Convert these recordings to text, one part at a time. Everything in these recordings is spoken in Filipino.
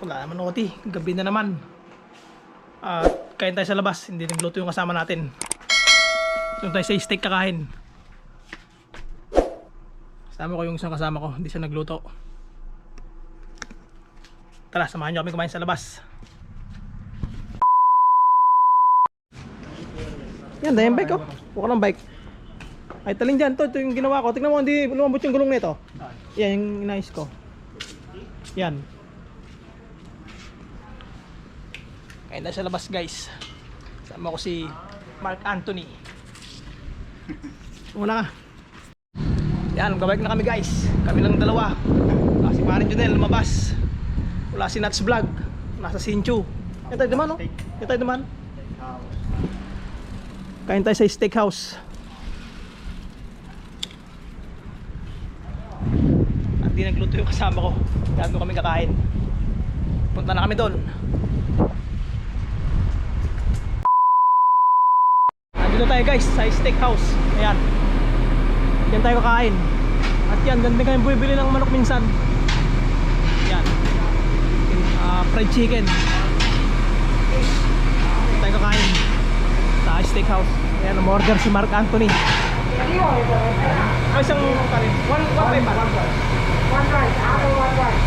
Wala naman oti. Gabi na naman. At kain tayo sa labas. Hindi nagluto yung kasama natin. Doon tayo sa steak kakain. Kasama ko yung isang kasama ko. Hindi siya nagluto. Tara, samahan niyo kami kumain sa labas. Yan, dahil bike oh. Buka ng bike. Ay, taling dyan. To, ito yung ginawa ko. Tingnan mo, hindi lumabot yung gulong nito. Yan, yung inayos ko. Yan. Kain tayo sa labas, guys. Sama ko si Mark Anthony. Una ka. Yan, gabalik na kami, guys. Kami lang dalawa. Ah, si Marin Junel, lumabas. Wala si Nats Vlog. Nasa Sinchu. Yan tayo naman, oh. Yan tayo naman. Kain tayo sa steakhouse. At di nagluto yung kasama ko. Gago kami kakain. Punta na kami doon. Andito tayo guys sa steakhouse. Ayan. Diyan tayo kakain. At yan, din kami bumibili ng manok minsan. Yan. Ah, fried chicken. Diyan tayo kakain. Sa steakhouse. Ayan, umorder si Mark Anthony. Ay, isang kanin. One, one, one, one. One rice, apple one rice.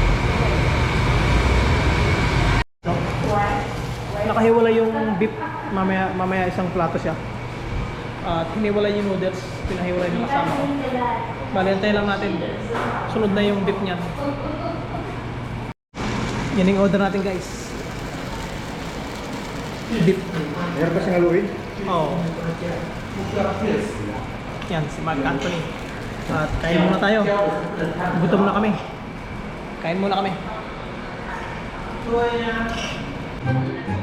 Nakahiwala yung beef. Mamaya, mamaya isang plato siya. At hiniwala yung noodles. Pinahiwala yung kasama ko. Bali, antayin lang natin. Sunod na yung beef niyan. Yan yung order natin guys. Beef. Meron pa siyang haluin? Oo. Yan, si Mark Anthony. At kain muna tayo. Gutom na kami. Kain muna kami. Kasi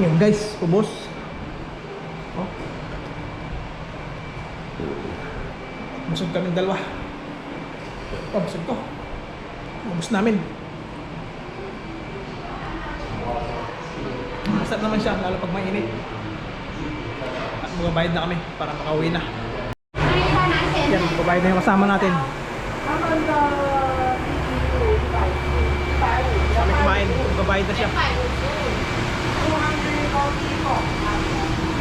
Yan guys, ubos. Oh. Busog kami dalawa. Oh, busog to. Ubus namin. Masarap naman siya, lalo pag mainit. At magbabayad na kami para makauwi na. Yan, magbabayad na yung kasama natin. Kami kumain, magbabayad na siya.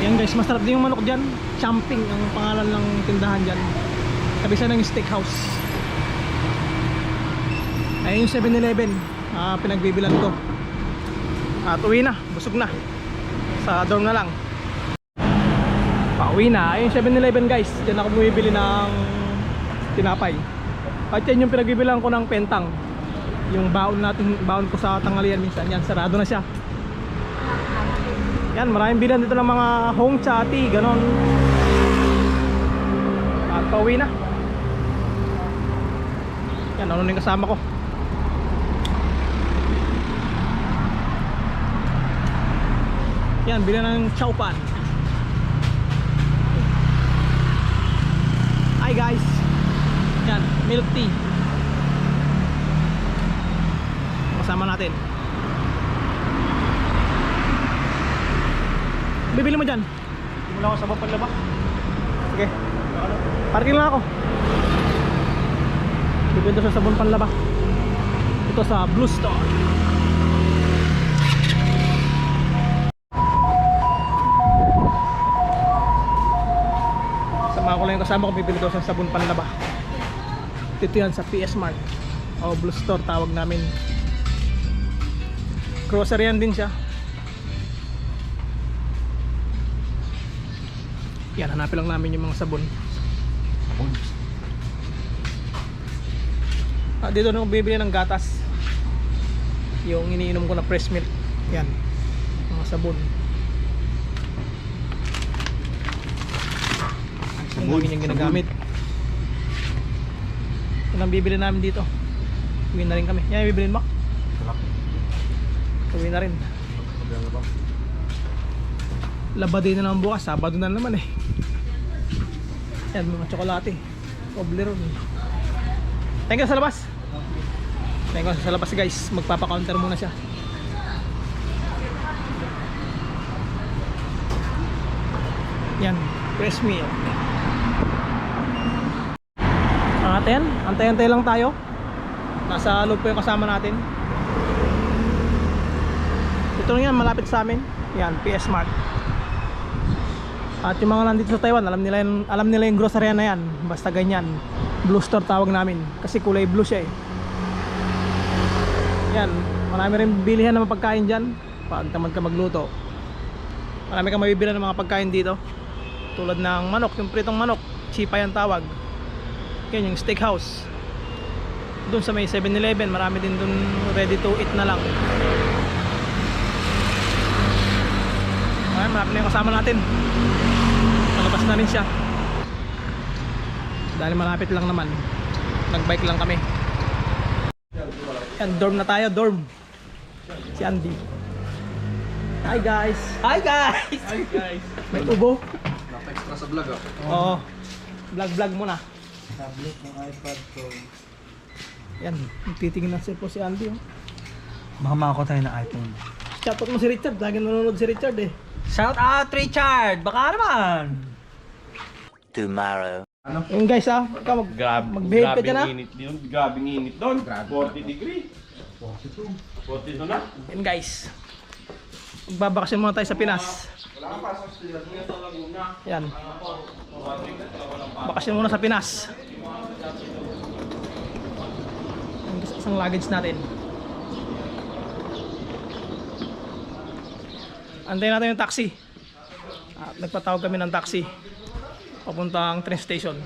Ayan guys, masarap din yung manok dyan. Champing ang pangalan ng tindahan dyan. Tabi siya ng steakhouse. Ayan yung 7-Eleven. Ah, pinagbibilan ko. At uwi na, busog na. Sa dorm na lang. Pauwi na. Ayun yung 7-Eleven guys. Diyan ako bumibili ng tinapay. At yan yung pinagbibilan ko ng pentang. Yung baon natin, baon ko sa tanghalian minsan. Yan, sarado na siya. Yan, maraming bilan dito ng mga home chati, ganon. At pauwi na. Yan, ano yung kasama ko. Yan, bilan ng chow pan. Hi guys. Yan, milk tea. Kasama natin. Bibili mo dyan? Hindi mo lang ako sa bapang laba. Sige. Parking lang ako. Bibili sa sabon panlaba. Ito sa Blue Store. Sama ko lang yung kasama ko bibili daw sa sabon panlaba. Dito yan sa PS Mart. O Blue Store tawag namin. Grocery yan din siya. Yan, hanapin lang namin yung mga sabon. Ah, dito na ako bibili ng gatas. Yung iniinom ko na fresh milk. Yan. Mga sabon. Yung namin yung ginagamit. Yan ang bibili namin dito. Uwi na rin kami. Yan yung bibilin mo? Uwi na rin. Labadi na naman bukas. Sabado na naman eh. Yan, mga tsokolate. Toblerone. Thank you sa labas. Thank sa labas guys. Magpapa-counter muna siya. Yan, fresh meal. Aten, antay-antay lang tayo. Nasa loob po yung kasama natin. Ito lang yan, malapit sa amin. Yan, PS Mart. At yung mga nandito sa Taiwan, alam nila yung, alam nila yung grocery na yan. Basta ganyan. Blue store tawag namin. Kasi kulay blue siya eh. Yan, marami rin bilihan ng pagkain dyan. Pag tamad ka magluto. Marami kang mabibilan ng mga pagkain dito. Tulad ng manok, yung pritong manok. Chipa yan tawag. Yan yung steakhouse. Doon sa may 7-Eleven, marami din doon ready to eat na lang. Ayan, marami na yung kasama natin. Palabas na rin siya. Dahil malapit lang naman. Nagbike lang kami. Yan, dorm na tayo, dorm. Si Andy. Hi guys! Hi guys! Hi guys! May ubo? Extra sa vlog ah. Oo. Vlog vlog muna. Tablet ng iPad ko. Yan, titingin na po si Andy. Oh. Baka makakuha tayo ng iPhone. Shoutout mo si Richard. Lagi nanonood si Richard eh. Shout out Richard! Baka naman! tomorrow. Yung guys ah, ikaw mag, Grabe, mag-behave ka dyan ah. init doon. Grabing init doon. 40 degree. 42. 42 na. Yan guys. Magbabakasyon muna tayo sa Pinas. Yan. Bakasyon muna sa Pinas. Yung isang luggage natin. Antayin natin yung taxi. At nagpatawag kami ng taxi. Papuntang train station.